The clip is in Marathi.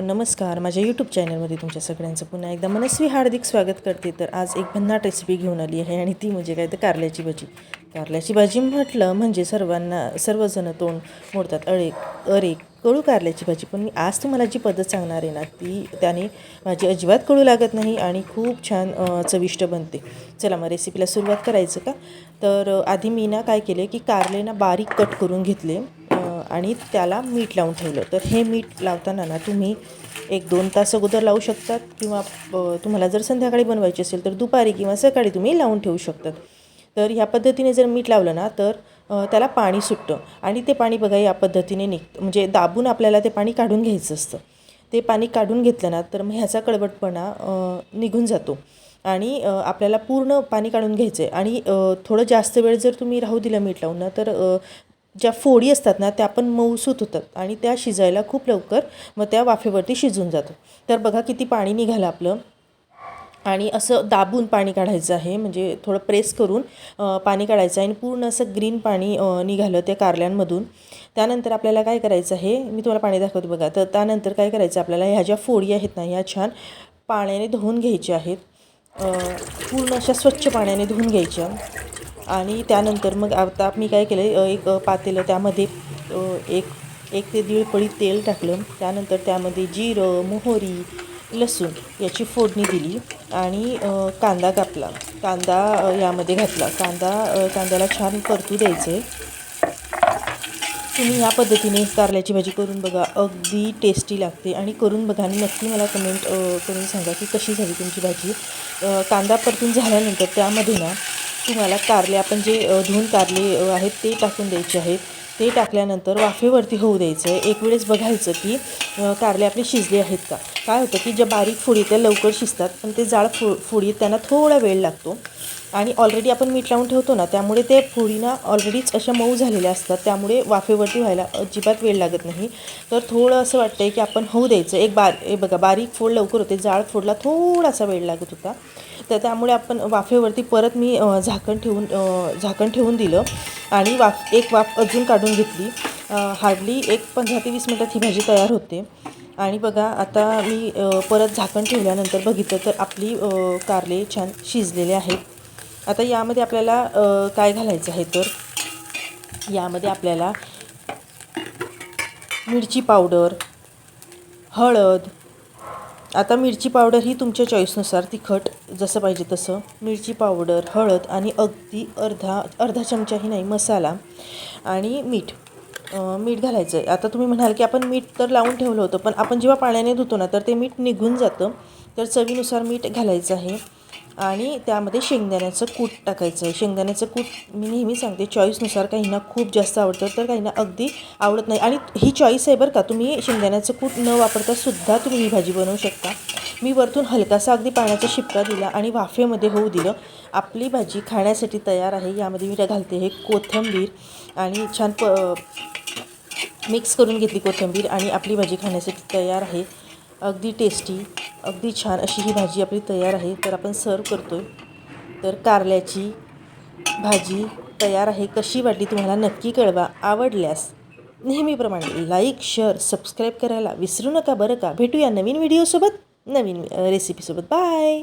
नमस्कार. माझ्या यूट्यूब चॅनलमध्ये तुमच्या सगळ्यांचं पुन्हा एकदा मनस्वी हार्दिक स्वागत करते. तर आज एक भन्नाट रेसिपी घेऊन आली आहे आणि ती म्हणजे काय तर कारल्याची भाजी. कारल्याची भाजी म्हटलं म्हणजे सर्वांना सर्वजण तोंड मोडतात. अळे अरे कळू कारल्याची भाजी. पण मी आज तुम्हाला जी पद्धत सांगणार आहे ना ती त्याने माझी अजिबात कळू लागत नाही आणि खूप छान चविष्ट बनते. चला मग रेसिपीला सुरुवात करायचं का? तर आधी मी ना काय केले की कारले ना बारीक कट करून घेतले. आणि त्याला मीठ लावून ठेवलं. तर हे मीठ लावताना ना तुम्ही एक दोन तास अगोदर लावू शकतात किंवा तुम्हाला जर संध्याकाळी बनवायची असेल तर दुपारी किंवा सकाळी तुम्ही लावून ठेवू शकतात. तर ह्या पद्धतीने जर मीठ लावलं ना तर त्याला पाणी सुटतं. आणि ते पाणी बघा या पद्धतीने निघतं. म्हणजे दाबून आपल्याला ते पाणी काढून घ्यायचं असतं. ते पाणी काढून घेतलं ना तर मग ह्याचा कडवटपणा निघून जातो. आणि आपल्याला पूर्ण पाणी काढून घ्यायचं आहे आणि थोडं जास्त वेळ जर तुम्ही राहू दिलं मीठ लावून ना तर ज्या फोडी असतात ना त्या पण मऊसूत होतात आणि त्या शिजायला खूप लवकर मग त्या वाफेवरती शिजून जातो. तर बघा किती पाणी निघालं आपलं. आणि असं दाबून पाणी काढायचं आहे म्हणजे थोडं प्रेस करून पाणी काढायचं आहे आणि पूर्ण असं ग्रीन पाणी निघालं त्या कारल्यांमधून. त्यानंतर आपल्याला काय करायचं आहे मी तुम्हाला पाणी दाखवते बघा. तर त्यानंतर काय करायचं आपल्याला ह्या ज्या फोडी आहेत ना ह्या छान पाण्याने धुवून घ्यायच्या आहेत. पूर्ण अशा स्वच्छ पाण्याने धुवून घ्यायच्या आणि त्यानंतर मग आता मी काय केलं एक पातेलं त्यामध्ये एक एक ते दीड पळी तेल टाकलं. त्यानंतर त्यामध्ये जिरं मोहरी लसूण याची फोडणी दिली आणि कांदा कापला. कांदा यामध्ये घातला. कांदा कांद्याला छान परतू द्यायचे. तुम्ही या पद्धतीने कारल्याची भाजी करून बघा. अगदी टेस्टी लागते. आणि करून बघा आणि नक्की मला कमेंट करून सांगा की कशी झाली तुमची भाजी. कांदा परतून झाल्यानंतर त्यामध्ये ना तुम्हाला कारले आपण जे धुवून कारले आहेत ते टाकून द्यायचे आहेत. ते टाकल्यानंतर वाफेवरती होऊ द्यायचं. आहे एक वेळेस बघायचं की कारले आपले शिजले आहेत का? काय होतं की ज्या बारीक फोडी त्या लवकर शिजतात पण ते जाड फो फोडी त्यांना थोडा वेळ लागतो. आणि ऑलरेडी आपण मीठ लावून ठेवतो ना त्यामुळे ते पुरीना ऑलरेडीच अशा मऊ झालेल्या असतात. त्यामुळे वाफेवरती व्हायला अजिबात वेळ लागत नाही. तर थोडं असं वाटतं आहे की आपण होऊ द्यायचं. एक बार बघा बारीक फोड लवकर होते. जाळ फोडला थोडासा वेळ लागत होता. तर त्यामुळे आपण वाफेवरती परत मी झाकण ठेवून झाकण ठेवून दिलं. आणि वाफ एक वाफ अजून काढून घेतली. हार्डली एक पंधरा ते वीस मिनटात ही भाजी तयार होते. आणि बघा आता मी परत झाकण ठेवल्यानंतर बघितलं तर आपली कारले छान शिजलेले आहेत. आता यामध्ये आपल्याला काय घालायचं आहे तर? यामध्ये आपल्याला मिरची पावडर हळद. आता मिरची पावडर ही तुमच्या चॉईसनुसार तिखट जसं पाहिजे तसं. मिरची पावडर हळद आणि अगदी अर्धा अर्धा चमचाही नाही मसाला आणि मीठ. मीठ घालायचं आहे आता तुम्ही म्हणाल की आपण मीठ तर लावून ठेवलं होतं पण आपण जेव्हा पाण्याने धुतो ना तर ते मीठ निघून जातं. तर चवीनुसार मीठ घालायचं आहे. आणि त्यामध्ये शेंगदाण्याचं कूट टाकायचं आहे. शेंगदाण्याचं कूट मी नेहमी सांगते चॉईसनुसार काहींना खूप जास्त आवडतं तर काहींना अगदी आवडत नाही. आणि ही चॉईस आहे बरं का तुम्ही शेंगदाण्याचं कूट न वापरता सुद्धा तुम्ही ही भाजी बनवू शकता. मी वरतून हलकासा अगदी पाण्याचा शिपका दिला आणि वाफेमध्ये होऊ दिलं. आपली भाजी खाण्यासाठी तयार आहे. यामध्ये मी घालते हे कोथिंबीर आणि छान प मिक्स करून घेतली कोथिंबीर आणि आपली भाजी खाण्यासाठी तयार आहे. अगदी टेस्टी अगदी छान अशी ही भाजी आपली तयार आहे. तर आपण सर्व करतो आहे तर कारल्याची भाजी तयार आहे. कशी वाटली तुम्हाला नक्की कळवा. आवडल्यास नेहमीप्रमाणे लाईक शेअर सबस्क्राईब करायला विसरू नका बरं का? भेटूया नवीन व्हिडिओसोबत नवीन रेसिपीसोबत बाय